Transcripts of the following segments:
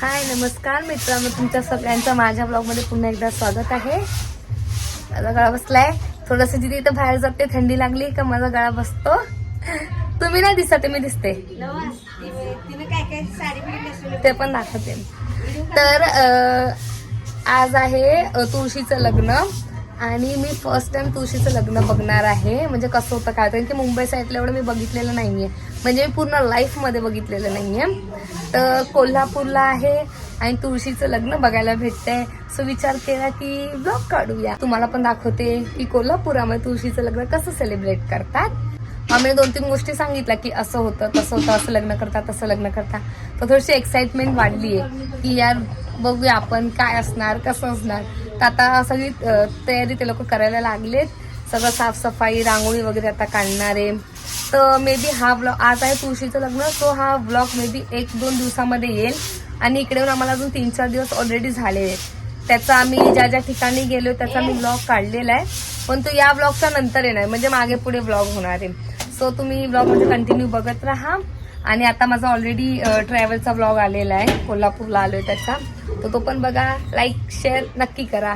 हाय नमस्कार मित्रांनो तुमच्या सगळ्यांचं माझ्या ब्लॉगमध्ये पुन्हा एकदा स्वागत आहे. माझा गळा बसलाय. थोडस जिथे इथं बाहेर जाते थंडी लागली का माझा गळा बसतो. तुम्ही नाही दिसत मी दिसते. ते पण दाखवते. तर आज आहे तुळशीचं लग्न. आणि मी फर्स्ट टाइम तुळशीचं लग्न बघणार आहे. म्हणजे कसं होतं काय कारण की मुंबई साईडला एवढं मी बघितलेलं नाहीये. म्हणजे मी पूर्ण लाईफमध्ये बघितलेलं नाहीये. तर कोल्हापूरला आहे आणि तुळशीचं लग्न बघायला भेटतंय सो विचार केला की ब्लॉग काढूया. तुम्हाला पण दाखवते की कोल्हापुरामध्ये तुळशीचं लग्न कसं सेलिब्रेट करतात. आम्ही दोन तीन गोष्टी सांगितल्या की असं होतं तसं होतं असं लग्न करता तसं लग्न करता. तर थोडीशी एक्साइटमेंट वाढली आहे की यार बघूया आपण काय असणार कसं असणार. तर आता सगळी तयारी ते लोक करायला लागलेत. सगळं साफसफाई रांगोळी वगैरे आता काढणार आहे. तर मे बी हा ब्लॉग आज आहे तुळशीचं लग्न सो हा ब्लॉग मे बी एक दोन दिवसामध्ये येईल. आणि इकडे आम्हाला अजून तीन चार दिवस ऑलरेडी झाले आहेत. त्याचा आम्ही ज्या ज्या ठिकाणी गेलो त्याचा मी ब्लॉग काढलेला आहे. पण तो या ब्लॉगच्या नंतर येणार म्हणजे मागे पुढे ब्लॉग होणार आहे. सो तुम्ही ब्लॉग म्हणजे कंटिन्यू बघत राहा. आणि आता माझा ऑलरेडी ट्रॅव्हलचा ब्लॉग आलेला आहे. कोल्हापूरला आलोय त्याचा. तर तो पण बघा लाईक शेअर नक्की करा.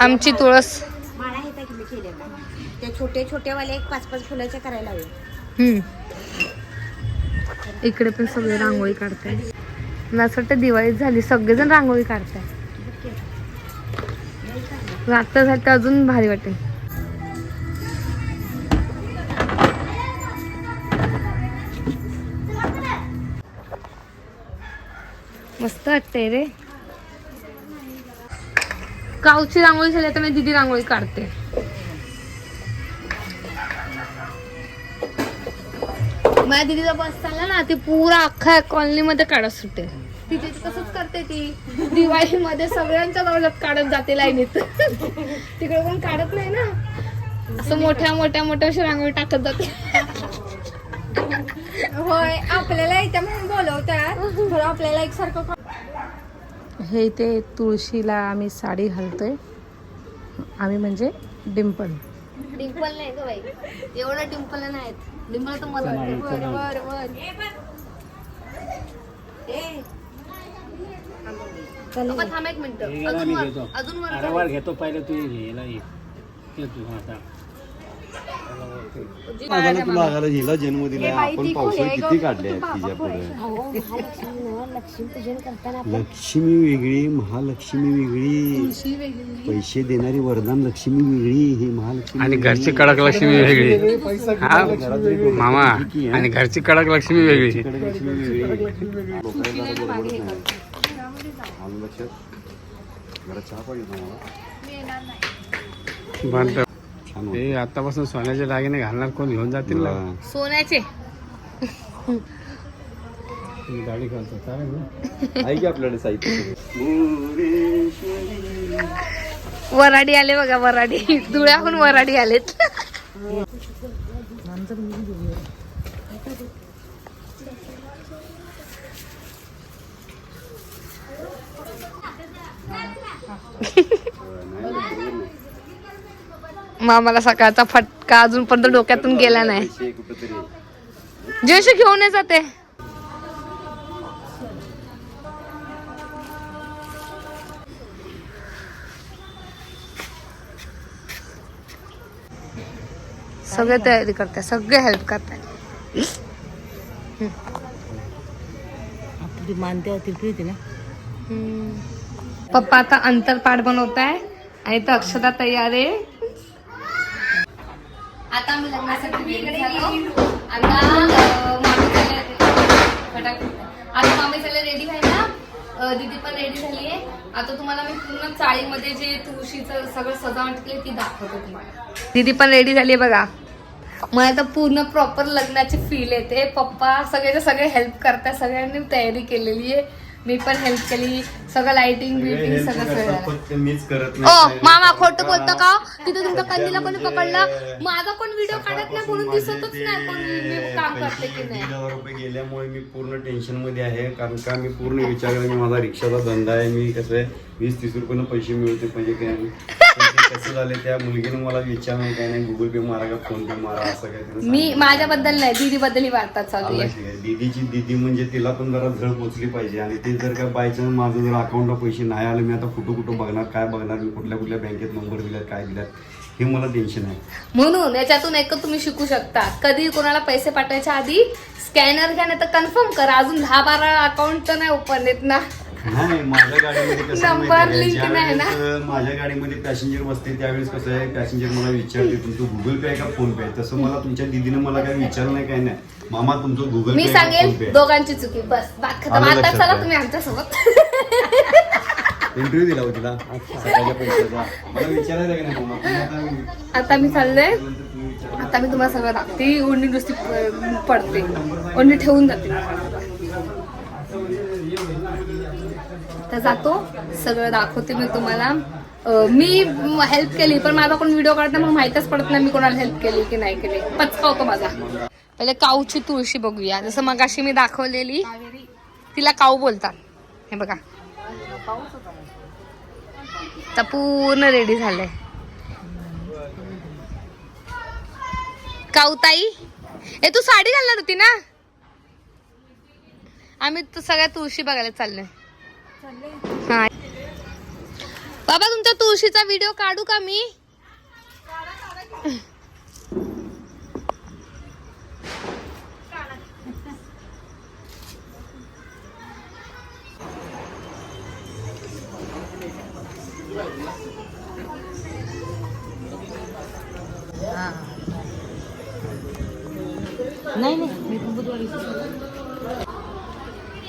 आमची तुळस. छोटे छोटे वाले एक पाच पाच फुलाच्या करायला हवे. इकडे पण सगळे रांगोळी काढताय मला असं वाटतं दिवाळीत झाली सगळेजण रांगोळी काढताय रात्र झाली तर अजून भारी वाटेल. मस्त वाटतंय रे. गावची रांगोळी झाली आता मी दिदी रांगोळी काढते. माझ्या दिदीचा बस चालला ना ती पुरा अख्खा कॉलनी मध्ये काढत सुटते. तिथे तसंच करते ती. दिवाळीमध्ये सगळ्यांच्या दौलत काढत जाते लाईनीत. तिकडे कोण काढत नाही ना. असं मोठ्या मोठ्या मोठ्या अशी रांगोळी टाकत जाते. होय आपल्याला इथं म्हणून बोलवतात थोडं आपल्याला एकसारखं हे इथे तुळशीला आम्ही साडी घालतोय. आम्ही म्हणजे डिंपल. डिंपल नाही ग बाई. एवढं डिंपल नाहीत. डिंपल तर मला वर वर. वर पप्पा थांब एक मिनिट. हे अजून वर घेतो. अजून वर अरे वर घेतो पहिले तू ये ये तू आता हिला जन्म दिला. आपण पावसाळी किती काढले आहेत तिच्या पुढे लक्ष्मी वेगळी महालक्ष्मी वेगळी. पैसे देणारी वरदान लक्ष्मी वेगळी ही महालक्ष्मी आणि घरची कडक लक्ष्मी वेगळी. हा मामा आणि घरची कडक लक्ष्मी वेगळी. लक्षात? चहा पाहिजे तुम्हाला. छान होतं. हे आतापासून सोन्याचे दागिने घालणार कोण? घेऊन जातील ना? हा. सोन्याचे. मी गाडी घालतो. चालेल ना आहे की आपल्याकडे साहित्य वराडी आले बघा वराडी. धुळ्याहून वराडी आलेत. मामाला सकाळचा फटका अजूनपर्यंत डोक्यातून गेला नाही. जयश घेऊन ये जाते. सगळे तयारी करताय सगळे हेल्प करताय. आपली मानते होती ना. पप्पा आता अंतरपाठ बनवताय आणि तर अक्षता तयार आहे. आता आम्ही लग्नासाठी झालो. आता मामी झाले-. आता मामी झाले रेडी व्हायला. दीदी पण रेडी झाली आहे. आता तुम्हाला मी पूर्ण चाळीमध्ये जे तुळशीचं सगळं सजावट केली ती दाखवते तुम्हाला. दीदी पण रेडी झाली आहे बघा. मला तर पूर्ण प्रॉपर लग्नाची फील येते. पप्पा सगळेचे सगळे हेल्प करतात. सगळ्यांनी तयारी केलेली आहे. मी पण हेल्प केली. सगळं लाइटिंग बिल्डिंग सगळं सगळं. मीच करत ओ मामा खोटं बोलतो का तिथे तुमच्या कंदीला कोणी पकडला. माझा कोण व्हिडिओ काढत नाही म्हणून दिसतच नाही कोण मी काम करते की नाही. रुपये गेल्यामुळे मी पूर्ण टेन्शनमध्ये आहे. कारण का मी पूर्ण विचार केला की माझा रिक्षाचा धंदा आहे. मी कसं आहे? वीस तीस रुपयानं पैसे मिळवते. पाहिजे काय? पण ते कसं झालं त्या मुलगीने मला विचारलं काय नाही गुगल पे मारा का फोन पे मारा असं काय तिने मी माझ्याबद्दल नाही दीदी बद्दल ही वार्ता चालू आला आहे. दीदीची दीदी म्हणजे तिला पण जरा झळ पोचली पाहिजे. आणि ते जर का बायचान्स माझं जर अकाउंटला पैसे नाही आले मी आता कुठं कुठं बघणार काय बघणार मी कुठल्या कुठल्या बँकेत नंबर दिल्यात काय दिल्यात हे मला टेन्शन आहे. म्हणून याच्यातून एक तुम्ही शिकू शकता. कधी कोणाला पैसे पाठवायच्या आधी स्कॅनर घ्या नाही तर कन्फर्म करा. अजून दहा बारा अकाउंट तर नाही ओपन आहेत ना. नाही माझ्या गाडीमध्ये कसं आहे Number माहिती आहे? link नाही ना? ज्यावेळेस, अं, माझ्या गाडीमध्ये पॅसेंजर बसते त्यावेळेस कसं आहे पॅसेंजर मला विचारते तुमचं गुगल पे आहे का फोन पे आहे? तसं मला तुमच्या दीदीने मला काही विचारलं नाही काय नाही. मामा तुमचं गुगल मी पे आहे का फोन सांगेल पे दोघांची चुकी बस बात खतम. आलं आता लक्षात चला. तुम्ही आमच्यासोबत. इंटरव्ह्यू दिला होता सकाळच्या पैशाचा. मला विचारायचं का नाही मामा? तुम्ही आता आता मी चालले. आता मी तुम्हाला सगळं दाखते ओढणी नुसती प- पडते. ओढणी ठेवून जाते. तर जातो. सगळं दाखवते मी तुम्हाला. मी हेल्प केली पण माझा कोण व्हिडिओ काढता मग माहीतच पडत नाही मी कोणाला हेल्प केली की नाही केली. पचका होतो माझा. पहिले काऊची तुळशी बघूया. जसं मगाशी मी दाखवलेली तिला काऊ बोलतात. हे बघा. तर पूर्ण रेडी झालंय. काऊताई ए तू साडी घालणार होती ना? आम्ही सगळ्या तुळशी बघायला चाललोय. हा बाबा तुमचा तुळशीचा व्हिडिओ काढू का मी? नाही नाही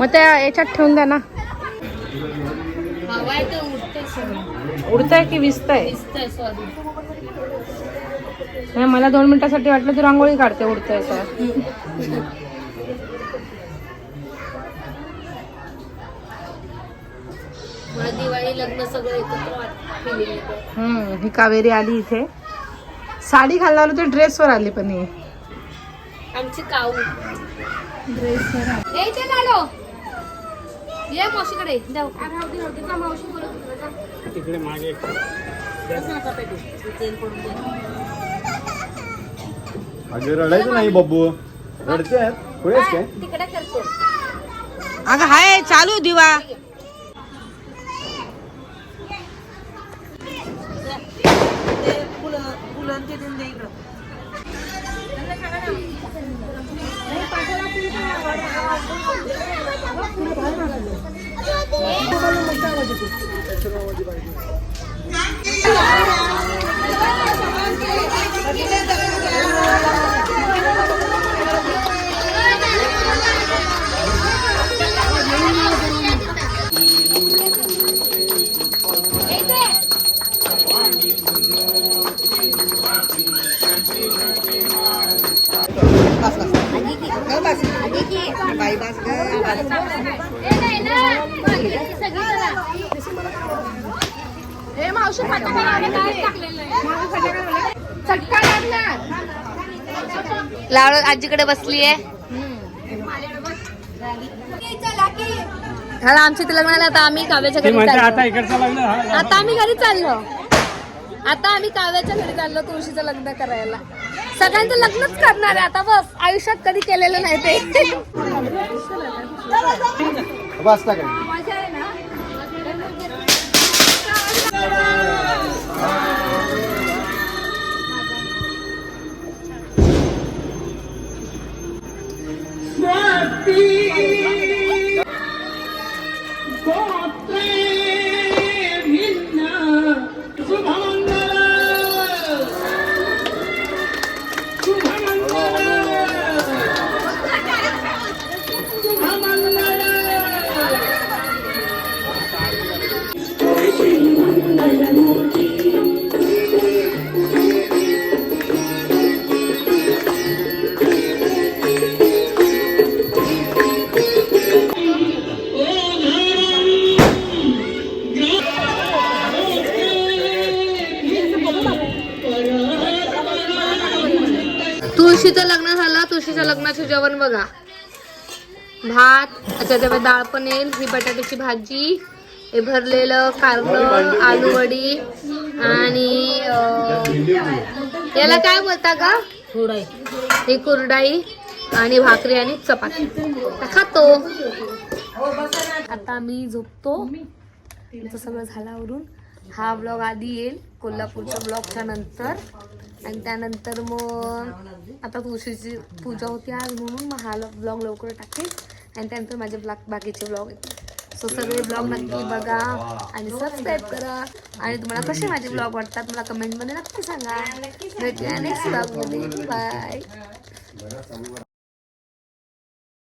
मग त्या याच्यात ठेवून द्या ना. उडतंय उडतंय की सॉरी नाही, मला दोन मिनिटासाठी वाटलं तू रांगोळी काढते उडतंय तर. मला दिवाळी लग्न सगळं एकत्र. हम्म ही कावेरी आली इथे. साडी घालणार होती ड्रेसवर आली पण ही. आमची काऊ. ए इथे आलो ये मावशीकडे जाऊ. मावशी बोलत. तिकडे मागे अगं रडायचं नाही बब्बू. रडते आहेत काय? तिकडे करतो. अगं हाय चालू दिवा. ए मावशी फटाका लावला काय टाकलेलं आहे? चटका लागणार. लावलं आजीकडे बसली आहे. हा आमच्या इथे लग्नाला आता आम्ही काव्याच्या ते घरी चाललो. आता इकडचं लग्न झालं. आता आम्ही घरी चाललो. आता आम्ही काव्याच्या घरी चाललो तुळशीचं लग्न करायला. सगळ्यांचं लग्नच करणार आहे आता बस. आयुष्यात कधी केलेलं नाही ते. वाचता झालं लग्नाचं लग्नाचे जेवण बघा. भात त्याच्यामध्ये डाळ पण येईल ही बटाट्याची भाजी हे भरलेलं कारलं आलू वडी आणि याला काय बोलता का ही कुरडाई आणि भाकरी आणि चपाती. खातो. आता मी झोपतो. तुमचं सगळं झाल्यावरून हा ब्लॉग आधी येईल कोल्हापूरच्या ब्लॉगच्या नंतर. आणि त्यानंतर मग आता तुळशीची पूजा होती आज म्हणून मग हा ब्लॉग लवकर टाकेल. आणि त्यानंतर माझे ब्लॉग बाकीचे ब्लॉग सो सगळे ब्लॉग नक्की बघा आणि सबस्क्राईब करा. आणि तुम्हाला कसे माझे ब्लॉग वाटतात मला कमेंटमध्ये नक्की सांगा. भेटूया नेक्स्ट ब्लॉगमध्ये बाय